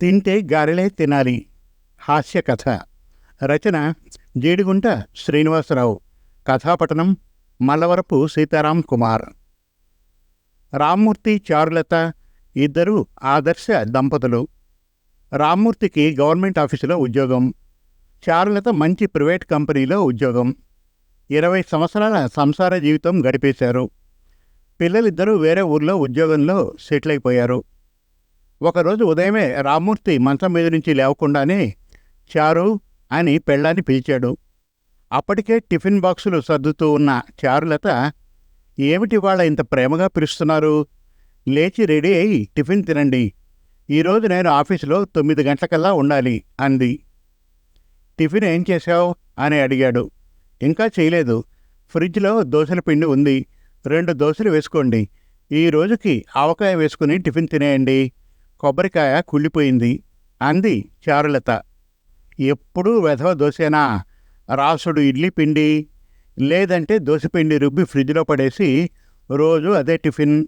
తింటే గారెలే తినాలి. హాస్య కథ. రచన జీడిగుంట శ్రీనివాసరావు. కథాపఠనం మల్లవరపు సీతారాం కుమార్. రామ్మూర్తి చారులత ఇద్దరు ఆదర్శ దంపతులు. రామ్మూర్తికి గవర్నమెంట్ ఆఫీసులో ఉద్యోగం. చారులత మంచి ప్రైవేట్ కంపెనీలో ఉద్యోగం. ఇరవై సంవత్సరాల సంసార జీవితం గడిపేశారు. పిల్లలిద్దరూ వేరే ఊర్లో ఉద్యోగంలో సెటిల్ అయిపోయారు. ఒకరోజు ఉదయమే రామ్మూర్తి మంచం మీద నుంచి లేవకుండానే చారు అని పెళ్ళాన్ని పిలిచాడు. అప్పటికే టిఫిన్ బాక్సులు సర్దుతూ ఉన్న చారులత ఏమిటి వాళ్ళ ఇంత ప్రేమగా పిలుస్తున్నారు? లేచి రెడీ అయి టిఫిన్ తినండి. ఈరోజు నేను ఆఫీసులో తొమ్మిది గంటలకల్లా ఉండాలి అంది. టిఫిన్ ఏం చేశావు? అని అడిగాడు. ఇంకా చేయలేదు. ఫ్రిడ్జ్లో దోశల పిండి ఉంది. రెండు దోశలు వేసుకోండి. ఈ రోజుకి ఆవకాయ వేసుకుని టిఫిన్ తినేయండి. కొబ్బరికాయ కుళ్ళిపోయింది అంది చారులత. ఎప్పుడూ వెధవ దోశేనా రాసుడు ఇడ్లీ పిండి లేదంటే దోశపిండి రుబ్బి ఫ్రిడ్జ్లో పడేసి రోజు అదే టిఫిన్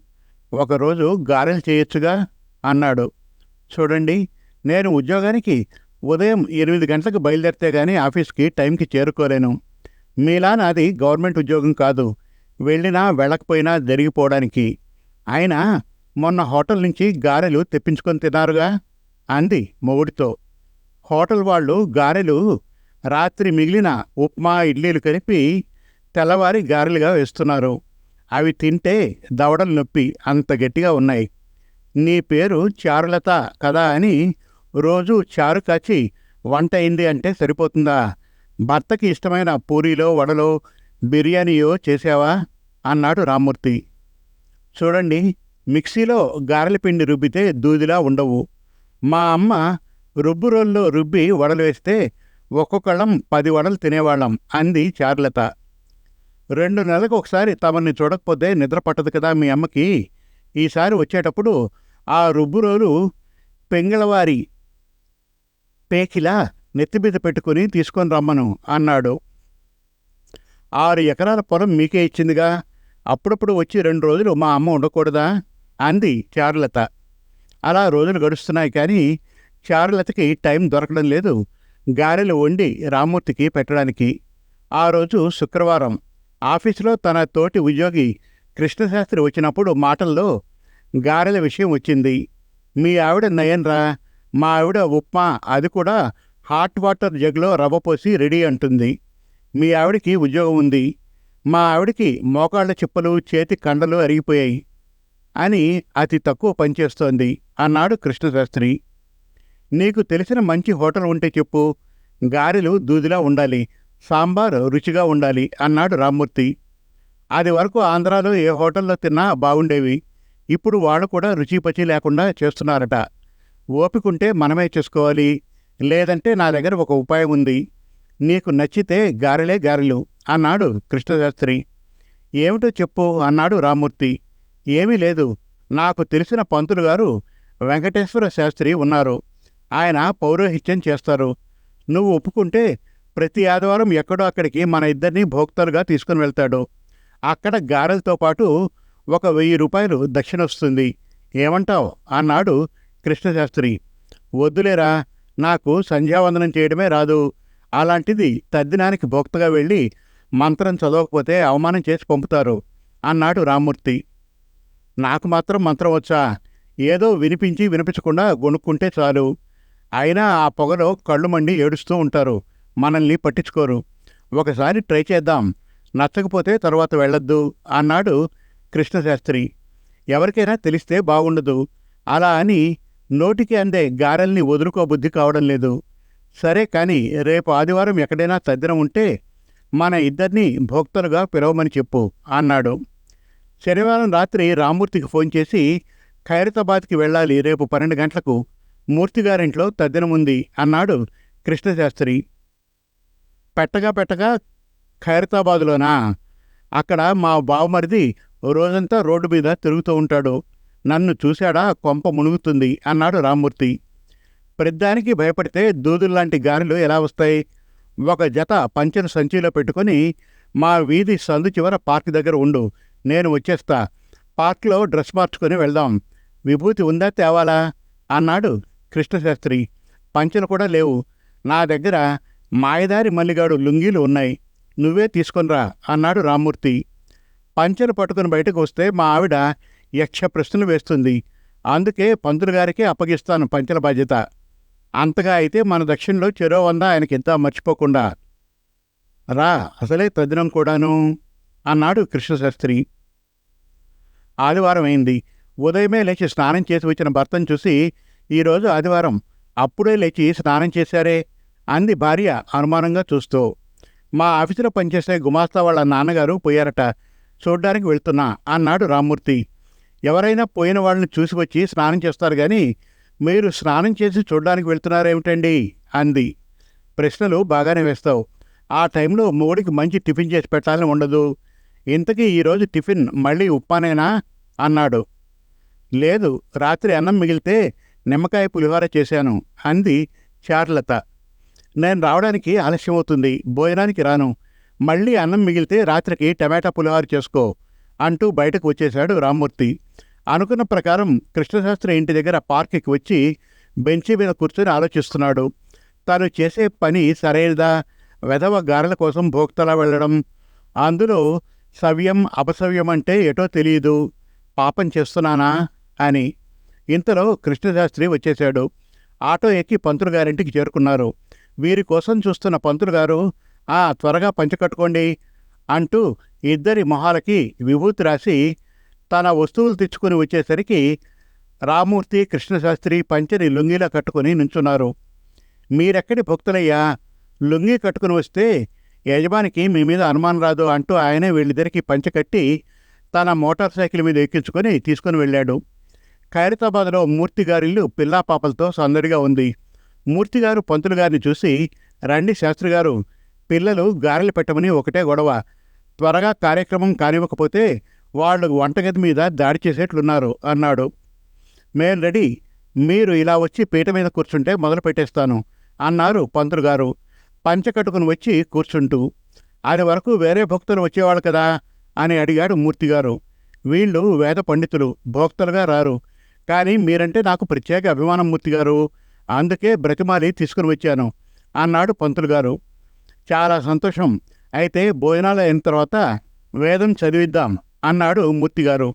ఒకరోజు గారెలు చేయొచ్చుగా? అన్నాడు. చూడండి నేను ఉద్యోగానికి ఉదయం ఎనిమిది గంటలకు బయలుదేరితే గానీ ఆఫీస్కి టైంకి చేరుకోలేను. మీలా నాది గవర్నమెంట్ ఉద్యోగం కాదు. వెళ్ళినా వెళ్ళకపోయినా జరిగిపోవడానికి. అయినా మొన్న హోటల్ నుంచి గారెలు తెప్పించుకొని తిన్నారుగా అంది మొగుడితో. హోటల్ వాళ్ళు గారెలు రాత్రి మిగిలిన ఉప్మా ఇడ్లీలు కలిపి తెల్లవారి గారెలుగా వేస్తున్నారు. అవి తింటే దవడలు నొప్పి అంత గట్టిగా ఉన్నాయి. నీ పేరు చారులత కదా అని రోజు చారు కాచి వంట అయింది అంటే సరిపోతుందా? భర్తకి ఇష్టమైన పూరీలో వడలో బిర్యానీయో చేసావా అన్నాడు రామ్మూర్తి. చూడండి మిక్సీలో గారెల పిండి రుబ్బితే దూదిలా ఉండవు. మా అమ్మ రుబ్బు రోల్లో రుబ్బి వడలు వేస్తే ఒక్కొక్కళ్ళం పది వడలు తినేవాళ్ళం అంది చార్లత. రెండు నెలలకు ఒకసారి తమని చూడకపోతే నిద్ర పట్టదు కదా మీ అమ్మకి? ఈసారి వచ్చేటప్పుడు ఆ రుబ్బురోలు పెంగళవారి పేకిలా నెత్తిమీద పెట్టుకుని తీసుకొని రమ్మను అన్నాడు. ఆరు ఎకరాల పొలం మీకే ఇచ్చిందిగా. అప్పుడప్పుడు వచ్చి రెండు రోజులు మా అమ్మ ఉండకూడదా? అంది చారులత. అలా రోజులు గడుస్తున్నాయి కానీ చారులతకి టైం దొరకడం లేదు. గారెలు వండి రామ్మూర్తికి పెట్టడానికి. ఆ రోజు శుక్రవారం. ఆఫీసులో తన తోటి ఉద్యోగి కృష్ణశాస్త్రి వచ్చినప్పుడు మాటల్లో గారెల విషయం వచ్చింది. మీ ఆవిడ నయన్రా? మా ఆవిడ ఉప్మా అది కూడా హాట్ వాటర్ జగ్లో రవ్వ పోసి రెడీ అంటుంది. మీ ఆవిడకి ఉద్యోగం ఉంది. మా ఆవిడకి మోకాళ్ళ చిప్పలు చేతి కండలు అరిగిపోయాయి అని అతి తక్కువ పనిచేస్తోంది అన్నాడు కృష్ణశాస్త్రి. నీకు తెలిసిన మంచి హోటల్ ఉంటే చెప్పు. గారెలు దూదిలా ఉండాలి. సాంబార్ రుచిగా ఉండాలి అన్నాడు రామ్మూర్తి. అది వరకు ఆంధ్రాలో ఏ హోటల్లో తిన్నా బాగుండేవి. ఇప్పుడు వాళ్ళు కూడా రుచిపచి లేకుండా చేస్తున్నారట. ఓపికంటే మనమే చేసుకోవాలి. లేదంటే నా దగ్గర ఒక ఉపాయం ఉంది. నీకు నచ్చితే గారెలే గారెలు. అన్నాడు కృష్ణశాస్త్రి ఏమిటో చెప్పు అన్నాడు రామూర్తి ఏమీ లేదు. నాకు తెలిసిన పంతులు గారు వెంకటేశ్వర శాస్త్రి ఉన్నారు. ఆయన పౌరోహిత్యం చేస్తారు. నువ్వు ఒప్పుకుంటే ప్రతి ఆదివారం ఎక్కడో అక్కడికి మన ఇద్దరిని భోక్తలుగా తీసుకుని వెళ్తాడు. అక్కడ గారెలతో పాటు ఒక వెయ్యి రూపాయలు దక్షిణ వస్తుంది. ఏమంటావు? అన్నాడు కృష్ణశాస్త్రి. వద్దులేరా నాకు సంధ్యావందనం చేయడమే రాదు. అలాంటిది తద్దినానికి భోక్తగా వెళ్ళి మంత్రం చదవకపోతే అవమానం చేసి పంపుతారు అన్నాడు రామ్మూర్తి. నాకు మాత్రం మంత్రం వచ్చా? ఏదో వినిపించి వినిపించకుండా గొనుక్కుంటే చాలు. అయినా ఆ పొగలో కళ్ళు మండి ఏడుస్తూ ఉంటారు. మనల్ని పట్టించుకోరు. ఒకసారి ట్రై చేద్దాం. నచ్చకపోతే తర్వాత వెళ్ళొద్దు అన్నాడు కృష్ణశాస్త్రి. ఎవరికైనా తెలిస్తే బాగుండదు. అలా అని నోటికి అందే గారెల్ని వదులుకోబుద్ధి కావడం లేదు. సరే కానీ రేపు ఆదివారం ఎక్కడైనా తద్దినం ఉంటే మన ఇద్దరిని భోక్తలుగా పిలవమని చెప్పు అన్నాడు. శనివారం రాత్రి రామ్మూర్తికి ఫోన్ చేసి ఖైరతాబాద్కి వెళ్ళాలి రేపు పన్నెండు గంటలకు. మూర్తిగారింట్లో తద్దినముంది అన్నాడు కృష్ణశాస్త్రి. పెట్టగా పెట్టగా ఖైరతాబాదులోనా? అక్కడ మా బావమరిది రోజంతా రోడ్డు మీద తిరుగుతూ ఉంటాడు. నన్ను చూశాడా? కొంప మునుగుతుంది అన్నాడు రామ్మూర్తి. ప్రద్దానికి భయపడితే దూదుల్లాంటి గారెలు ఎలా వస్తాయి? ఒక జత పంచెను సంచిలో పెట్టుకొని మా వీధి సందు చివర పార్క్ దగ్గర ఉండు. నేను వచ్చేస్తా. పార్క్లో డ్రెస్ మార్చుకొని వెళ్దాం. విభూతి ఉందా తేవాలా? అన్నాడు కృష్ణశాస్త్రి. పంచెలు కూడా లేవు. నా దగ్గర మాయదారి మల్లిగాడు లుంగీలు ఉన్నాయి. నువ్వే తీసుకొనిరా అన్నాడు రామ్మూర్తి. పంచెలు పట్టుకుని బయటకు వస్తే మా ఆవిడ యక్ష ప్రశ్నలు వేస్తుంది. అందుకే పంతులు గారికి అప్పగిస్తాను పంచెల బాధ్యత. అంతగా అయితే మన దక్షిణలో చెరో వంద ఆయనకింత మర్చిపోకుండా రా అసలే తదినం కూడాను అన్నాడు కృష్ణశాస్త్రి. ఆదివారం అయింది. ఉదయమే లేచి స్నానం చేసి వచ్చిన భర్తను చూసి ఈరోజు ఆదివారం అప్పుడే లేచి స్నానం చేశారే అంది భార్య అనుమానంగా చూస్తూ. మా ఆఫీసులో పనిచేసే గుమాస్తా వాళ్ళ నాన్నగారు పోయారట చూడ్డానికి వెళ్తున్నా అన్నాడు రామ్మూర్తి. ఎవరైనా పోయిన వాళ్ళని చూసి వచ్చి స్నానం చేస్తారు కానీ మీరు స్నానం చేసి చూడడానికి వెళ్తున్నారేమిటండి? అంది. ప్రశ్నలు బాగానే వేస్తావు. ఆ టైంలో మోడికి మంచి టిఫిన్ చేసి పెట్టాలని ఉండదు. ఇంతకీ ఈరోజు టిఫిన్ మళ్ళీ ఉప్మానేనా? అన్నాడు. లేదు రాత్రి అన్నం మిగిలితే నిమ్మకాయ పులిహోర చేశాను అంది చార్లత. నేను రావడానికి ఆలస్యం అవుతుంది భోజనానికి రాను. మళ్ళీ అన్నం మిగిలితే రాత్రికి టమాటా పులిహోర చేసుకో అంటూ బయటకు వచ్చేశాడు రామ్మూర్తి. అనుకున్న ప్రకారం కృష్ణశాస్త్రి ఇంటి దగ్గర పార్క్కి వచ్చి బెంచి మీద కూర్చొని ఆలోచిస్తున్నాడు. తాను చేసే పని సరైనదా? వెధవ గారెల కోసం భోక్తలా వెళ్ళడం. అందులో సవ్యం అపసవ్యం అంటే ఏటో తెలియదు పాపం చేస్తున్నానా? అని. ఇంతలో కృష్ణశాస్త్రి వచ్చేశాడు. ఆటో ఎక్కి పంతులు గారింటికి చేరుకున్నారు. వీరి కోసం చూస్తున్న పంతులు గారు ఆ త్వరగా పంచకట్టుకోండి అంటూ ఇద్దరి మొహాలకి విభూతి రాసి తన వస్తువులు తెచ్చుకుని వచ్చేసరికి రామూర్తి కృష్ణశాస్త్రి పంచని లుంగిలా కట్టుకుని నుంచున్నారు. మీరెక్కడి భక్తులయ్యా? లుంగి కట్టుకుని వస్తే యజమానికి మీ మీద అనుమానం రాదు అంటూ ఆయనే వీళ్ళిద్దరికి పంచకట్టి తన మోటార్ సైకిల్ మీద ఎక్కించుకొని తీసుకుని వెళ్ళాడు. ఖైరతాబాద్లో మూర్తిగారిల్లు పిల్లా పాపలతో సందడిగా ఉంది. మూర్తిగారు పంతులు గారిని చూసి రండి శాస్త్రి గారు పిల్లలు గారెలు పెట్టమని ఒకటే గొడవ. త్వరగా కార్యక్రమం కానివ్వకపోతే వాళ్ళు వంటగది మీద దాడి చేసేట్లున్నారు అన్నాడు. మేం రెడీ. మీరు ఇలా వచ్చి పీట మీద కూర్చుంటే మొదలు పెట్టేస్తాను అన్నారు పంతులు గారు. పంచకట్టుకుని వచ్చి కూర్చుంటూ అది వరకు వేరే భక్తులు వచ్చేవాళ్ళు కదా? అని అడిగాడు మూర్తిగారు వీళ్ళు వేద పండితులు భోక్తలుగా రారు. కానీ మీరంటే నాకు ప్రత్యేక అభిమానం మూర్తిగారు అందుకే బ్రతిమాలి తీసుకుని వచ్చాను అన్నాడు పంతులు గారు. చాలా సంతోషం. అయితే భోజనాలు అయిన తర్వాత వేదం చదివిద్దాం. అన్నాడు మూర్తిగారు.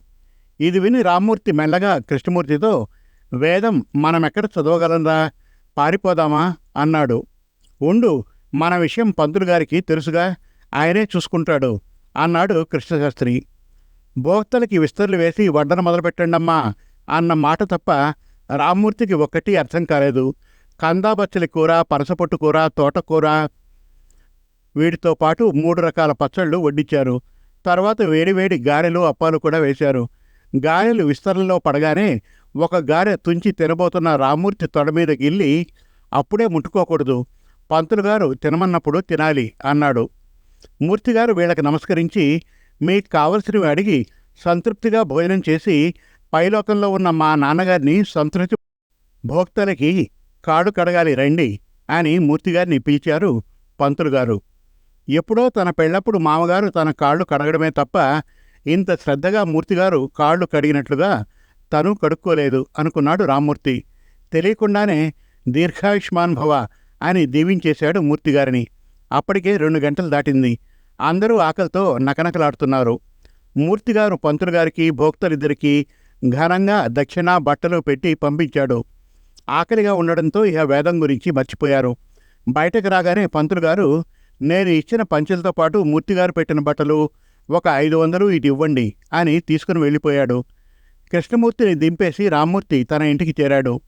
ఇది విని రామ్మూర్తి మెల్లగా కృష్ణమూర్తితో వేదం మనమెక్కడ చదవగలంరా? పారిపోదామా? అన్నాడు. ఉండు మన విషయం పంతులు గారికి తెలుసుగా ఆయనే చూసుకుంటాడు అన్నాడు కృష్ణశాస్త్రి. భోక్తలకి విస్తరులు వేసి వడ్డన మొదలుపెట్టండమ్మా అన్న మాట తప్ప రామ్మూర్తికి ఒక్కటి అర్థం కాలేదు. కందాబచ్చలి కూర పనసపొట్టు కూర తోటకూర వీటితో పాటు మూడు రకాల పచ్చళ్ళు వడ్డించారు తర్వాత వేడివేడి గారెలు అప్పాలు కూడా వేశారు. గారెలు విస్తరణలో పడగానే ఒక గారె తుంచి తినబోతున్న రామ్మూర్తి తొడ మీద గిల్లి అప్పుడే ముట్టుకోకూడదు. పంతులు గారు తినమన్నప్పుడు తినాలి అన్నాడు. మూర్తిగారు వీళ్ళకి నమస్కరించి మీకు కావలసినవి అడిగి సంతృప్తిగా భోజనం చేసి పైలోకంలో ఉన్న మా నాన్నగారిని సంతృప్తి భోక్తలకి కాడు కడగాలి రండి అని మూర్తిగారిని పిలిచారు పంతులు గారు. ఎప్పుడో తన పెళ్ళప్పుడు మామగారు తన కాళ్ళు కడగడమే తప్ప ఇంత శ్రద్ధగా మూర్తిగారు కాళ్ళు కడిగినట్లుగా తను కడుక్కోలేదు అనుకున్నాడు రామ్మూర్తి. తెలియకుండానే దీర్ఘాయుష్మాన్ భవ అని దీవించేశాడు మూర్తిగారిని. అప్పటికే రెండు గంటలు దాటింది. అందరూ ఆకలితో నకనకలాడుతున్నారు. మూర్తిగారు పంతులుగారికి భోక్తలిద్దరికీ ఘనంగా దక్షిణ బట్టలు పెట్టి పంపించాడు. ఆకలిగా ఉండడంతో ఇక వేదం గురించి మర్చిపోయారు. బయటకు రాగానే పంతులుగారు నేను ఇచ్చిన పంచెలతో పాటు మూర్తిగారు పెట్టిన బట్టలు ఒక ఐదు వందలు ఇటు ఇవ్వండి అని తీసుకుని వెళ్ళిపోయాడు. కృష్ణమూర్తిని దింపేసి రామ్మూర్తి తన ఇంటికి చేరాడు.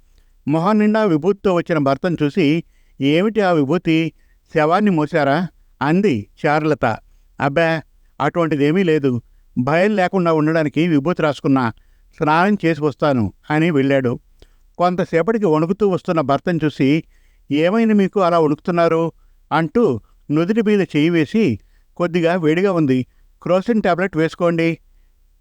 మొహం నిండా విభూతితో వచ్చిన భర్తను చూసి ఏమిటి ఆ విభూతి? శవాన్ని మోసారా అంది చారులత అబ్బా అటువంటిదేమీ లేదు. భయం లేకుండా ఉండడానికి విభూతి రాసుకున్నా. స్నానం చేసి వస్తాను అని వెళ్ళాడు. కొంతసేపటికి వణుకుతూ వస్తున్న భర్తను చూసి ఏమైంది మీకు అలా వణుకుతున్నారు? అంటూ నుదిటి మీద చేయి వేసి కొద్దిగా వేడిగా ఉంది. క్రోసిన్ టాబ్లెట్ వేసుకోండి.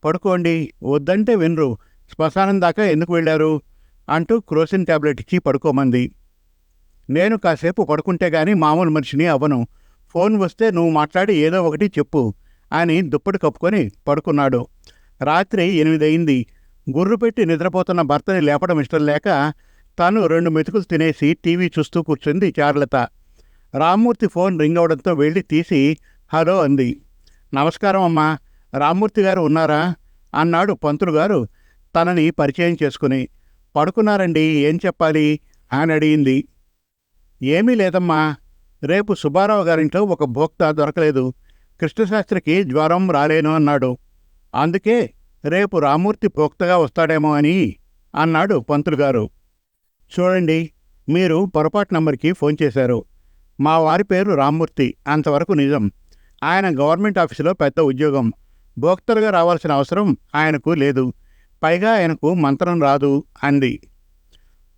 పడుకోండి. వద్దంటే వినరు. శ్మశానం దాకా ఎందుకు వెళ్ళారు? అంటూ క్రోసిన్ టాబ్లెట్ ఇచ్చి పడుకోమంది. నేను కాసేపు పడుకుంటే గాని మామూలు మనిషిని అవ్వను. ఫోన్ వస్తే నువ్వు మాట్లాడి ఏదో ఒకటి చెప్పు అని దుప్పటి కప్పుకొని పడుకున్నాడు. రాత్రి ఎనిమిదయింది. గుర్రు పెట్టి నిద్రపోతున్న భర్తని లేపడం ఇష్టం లేక తను రెండు మెతుకులు తినేసి టీవీ చూస్తూ కూర్చుంది చారులత. రామ్మూర్తి ఫోన్ రింగ్ అవడంతో వెళ్ళి తీసి హలో అంది. నమస్కారం అమ్మా. రామ్మూర్తి గారు ఉన్నారా? అన్నాడు పంతులు గారు తనని పరిచయం చేసుకుని. పడుకున్నారండి. ఏం చెప్పాలి? అని అడిగింది. ఏమీ లేదమ్మా. రేపు సుబ్బారావు గారింట్లో ఒక భోక్త దొరకలేదు. కృష్ణశాస్త్రికి జ్వరం రాలేను అన్నాడు. అందుకే రేపు రామూర్తి భోక్తగా వస్తాడేమో అని అన్నాడు పంతులు గారు. చూడండి. మీరు పొరపాటు నంబర్కి ఫోన్ చేశారు. మా వారి పేరు రామ్మూర్తి. అంతవరకు నిజం. ఆయన గవర్నమెంట్ ఆఫీసులో పెద్ద ఉద్యోగం. భోక్తలుగా రావాల్సిన అవసరం ఆయనకు లేదు. పైగా ఆయనకు మంత్రం రాదు అంది.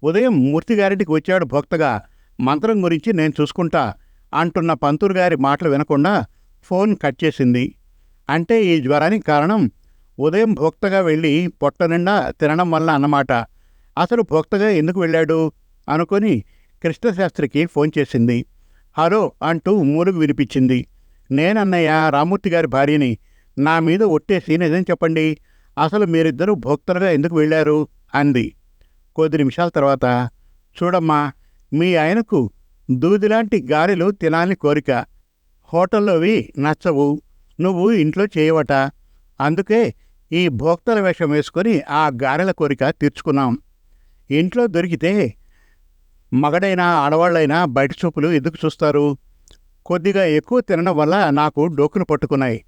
ఉదయం మూర్తిగారింటికి వచ్చాడు భోక్తగా. మంత్రం గురించి నేను చూసుకుంటా అంటున్న పంతులు గారి మాటలు వినకుండా ఫోన్ కట్ చేసింది. అంటే ఈ జ్వరానికి కారణం? ఉదయం భోక్తగా వెళ్ళి పొట్ట నిండా తినడం వల్ల అన్నమాట. అసలు భోక్తగా ఎందుకు వెళ్ళాడు? అనుకొని కృష్ణశాస్త్రికి ఫోన్ చేసింది. హలో అంటూ మూలుగు వినిపించింది. నేనన్నయ్య రామూర్తి గారి భార్యని నా మీద ఒట్టేసి నిజం చెప్పండి? అసలు మీరిద్దరూ భోక్తలుగా ఎందుకు వెళ్ళారు? అంది. కొద్ది నిమిషాల తర్వాత చూడమ్మా మీ ఆయనకు దూదిలాంటి గారెలు తినాలని కోరిక. హోటల్లోవి నచ్చవు. నువ్వు ఇంట్లో చేయవట. అందుకే ఈ భోక్తల వేషం వేసుకొని ఆ గారెల కోరిక తీర్చుకున్నాం. ఇంట్లో దొరికితే మగడైనా ఆడవాళ్ళైనా బయట చూపులు ఎందుకు చూస్తారు? కొద్దిగా ఎక్కువ తినడం వల్ల నాకు డోకులు పట్టుకున్నాయి.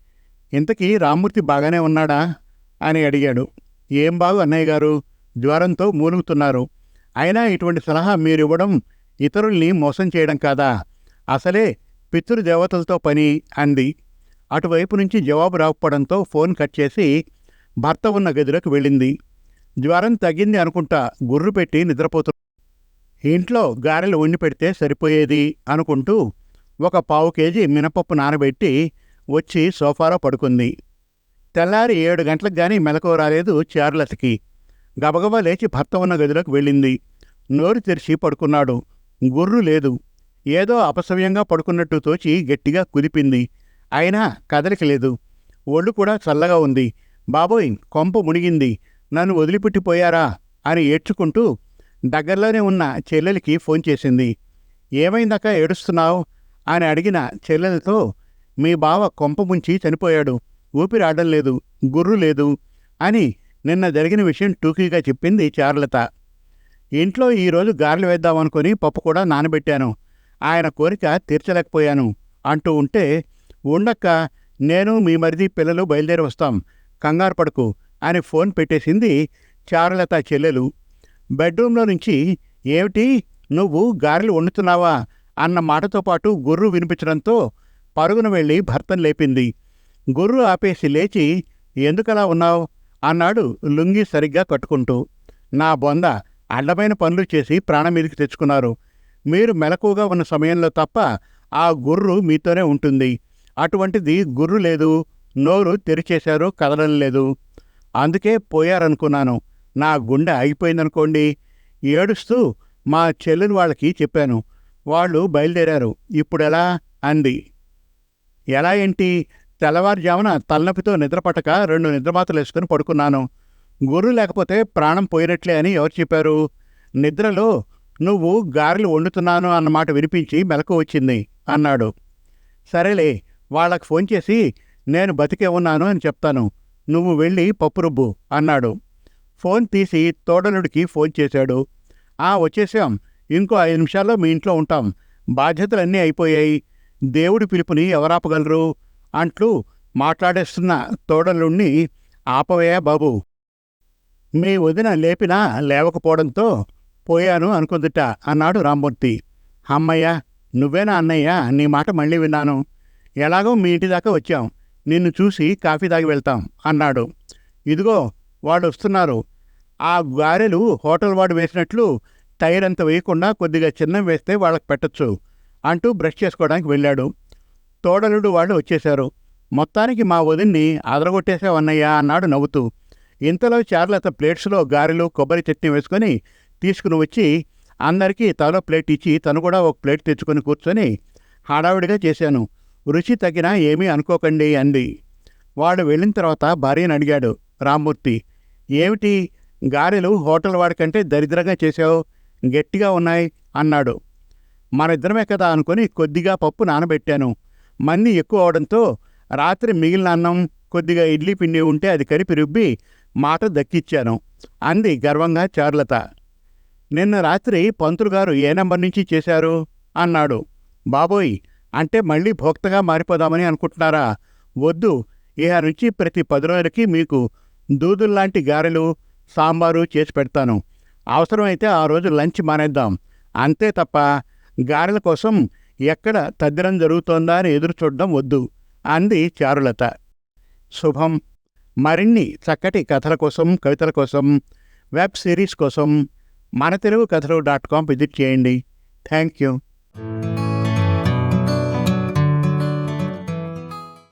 ఇంతకీ రామ్మూర్తి బాగానే ఉన్నాడా? అని అడిగాడు. ఏం బాగు అన్నయ్య గారు? జ్వరంతో మూలుగుతున్నారు. అయినా ఇటువంటి సలహా మీరివ్వడం ఇతరుల్ని మోసం చేయడం కాదా? అసలే పితృదేవతలతో పని అంది. అటువైపు నుంచి జవాబు రాకపోవడంతో ఫోన్ కట్ చేసి భర్త ఉన్న గదిలోకి వెళ్ళింది. జ్వరం తగ్గింది అనుకుంటా గుర్రు పెట్టి నిద్రపోతు ఇంట్లో గారెలు వండి పెడితే సరిపోయేది అనుకుంటూ ఒక పావు కేజీ మినపప్పు నానబెట్టి వచ్చి సోఫాలో పడుకుంది. తెల్లారి ఏడు గంటలకు గాని మెలకువ రాలేదు చారులతకి. గబగబా లేచి భర్త ఉన్న గదిలోకి వెళ్ళింది. నోరు తెరిచి పడుకున్నాడు. గుర్రు లేదు. ఏదో అపసవ్యంగా పడుకున్నట్టు తోచి గట్టిగా కుదిపింది. అయినా కదలిక లేదు. ఒళ్ళు కూడా చల్లగా ఉంది. బాబోయ్ కొంప మునిగింది. నన్ను వదిలిపెట్టిపోయారా? అని ఏడ్చుకుంటూ దగ్గరలోనే ఉన్న చెల్లెలికి ఫోన్ చేసింది. ఏమైందాక ఏడుస్తున్నావు? అని అడిగిన చెల్లెలతో మీ బావ కొంప ముంచి చనిపోయాడు. ఊపిరాడడం లేదు. గుర్రు లేదు. అని నిన్న జరిగిన విషయం టూకీగా చెప్పింది చారులత. ఇంట్లో ఈరోజు గారెలు వేద్దామనుకొని పప్పు కూడా నానబెట్టాను. ఆయన కోరిక తీర్చలేకపోయాను. అంటూ ఉంటే ఉండక్క నేను మీ మరిది పిల్లలు బయలుదేరి వస్తాం. కంగారు పడుకు అని ఫోన్ పెట్టేసింది చారులత చెల్లెలు. బెడ్రూమ్లో నుంచి ఏమిటి? నువ్వు గారెలు వండుతున్నావా? అన్న మాటతో పాటు గుర్రు వినిపించడంతో పరుగున వెళ్ళి భర్తను లేపింది. గుర్రు ఆపేసి లేచి ఎందుకలా ఉన్నావు? అన్నాడు లుంగి సరిగ్గా కట్టుకుంటూ. నా బొంద అడ్డమైన పనులు చేసి ప్రాణం మీదకి తెచ్చుకున్నారు. మీరు మెలకువగా ఉన్న సమయంలో తప్ప ఆ గుర్రు మీతోనే ఉంటుంది. అటువంటిది గుర్రు లేదు. నోరు తెరిచేశారు కదలం లేదు. అందుకే పోయారనుకున్నాను. నా గుండె ఆగిపోయిందనుకోండి ఏడుస్తూ మా చెల్లెలు వాళ్ళకి చెప్పాను. వాళ్ళు బయలుదేరారు. ఇప్పుడెలా? అంది. ఎలా ఏంటి? తెల్లవారుజామున తలనొప్పితో నిద్రపట్టక రెండు నిద్రమాతలు వేసుకుని పడుకున్నాను. గుర్రు లేకపోతే ప్రాణం పోయినట్లే అని ఎవరు చెప్పారు? నిద్రలో నువ్వు గారెలు వండుతున్నాను అన్నమాట వినిపించి మెలకు వచ్చింది అన్నాడు. సరేలే వాళ్ళకి ఫోన్ చేసి నేను బతికే ఉన్నాను అని చెప్తాను. నువ్వు వెళ్ళి పప్పు రుబ్బు అన్నాడు. ఫోన్ తీసి తోడలుడికి ఫోన్ చేశాడు. ఆ వచ్చేసాం ఇంకో ఐదు నిమిషాల్లో మీ ఇంట్లో ఉంటాం. బాధ్యతలన్నీ అయిపోయాయి. దేవుడి పిలుపుని ఎవరాపగలరు? అంటూ మాట్లాడేస్తున్న తోడలుణ్ణి ఆపవేయా బాబు. మీ వదిన లేపినా లేవకపోవడంతో పోయాను అనుకుందిట అన్నాడు రామ్మూర్తి. అమ్మయ్య నువ్వేనా అన్నయ్య? నీ మాట మళ్ళీ విన్నాను. ఎలాగో మీ ఇంటి దాకా వచ్చాం. నిన్ను చూసి కాఫీ తాగి వెళ్తాం అన్నాడు. ఇదిగో వాళ్ళు వస్తున్నారు ఆ గారెలు హోటల్ వాడు వేసినట్లు టైర్ అంత వేయకుండా కొద్దిగా చిన్నం వేస్తే వాళ్ళకి పెట్టొచ్చు అంటూ బ్రష్ చేసుకోవడానికి వెళ్ళాడు. తోడలుడు వాళ్ళు వచ్చేశారు. మొత్తానికి మా వదిన్ని అదరగొట్టేసావన్నయ్యా అన్నాడు నవ్వుతూ. ఇంతలో చార్లత ప్లేట్స్లో గారెలు కొబ్బరి చట్నీ వేసుకొని తీసుకుని వచ్చి అందరికీ తలో ప్లేట్ ఇచ్చి తను కూడా ఒక ప్లేట్ తెచ్చుకొని కూర్చొని హడావిడిగా చేశాను. రుచి తగినా ఏమీ అనుకోకండి అంది. వాడు వెళ్ళిన తర్వాత భార్యను అడిగాడు రామ్మూర్తి ఏమిటి గారెలు హోటల్ వాడికంటే దరిద్రంగా చేశావు? గట్టిగా ఉన్నాయి అన్నాడు. మనిద్దరమే కదా అనుకుని కొద్దిగా పప్పు నానబెట్టాను. మన్ని ఎక్కువ అవడంతో రాత్రి మిగిలిన అన్నం కొద్దిగా ఇడ్లీ పిండి ఉంటే అది కలిపి రుబ్బి మాట దక్కిచ్చాను అంది గర్వంగా చారులత. నిన్న రాత్రి పంతులు గారు ఏ నంబర్ నుంచి చేశారు? అన్నాడు. బాబోయ్ అంటే మళ్ళీ భోక్తగా మారిపోదామని అనుకుంటున్నారా? వద్దు ఇహ నుంచి ప్రతి పది రోజులకి మీకు దూదుల్లాంటి గారెలు సాంబారు చేసి పెడతాను. అవసరమైతే ఆ రోజు లంచ్ మానేద్దాం. అంతే తప్ప గారెల కోసం ఎక్కడ తద్దినం జరుగుతోందా అని ఎదురు చూడడం వద్దు అంది చారులత. శుభం. మరిన్ని చక్కటి కథల కోసం కవితల కోసం వెబ్ సిరీస్ కోసం మన తెలుగు కథలు డాట్ కామ్ విజిట్ చేయండి. Thank you.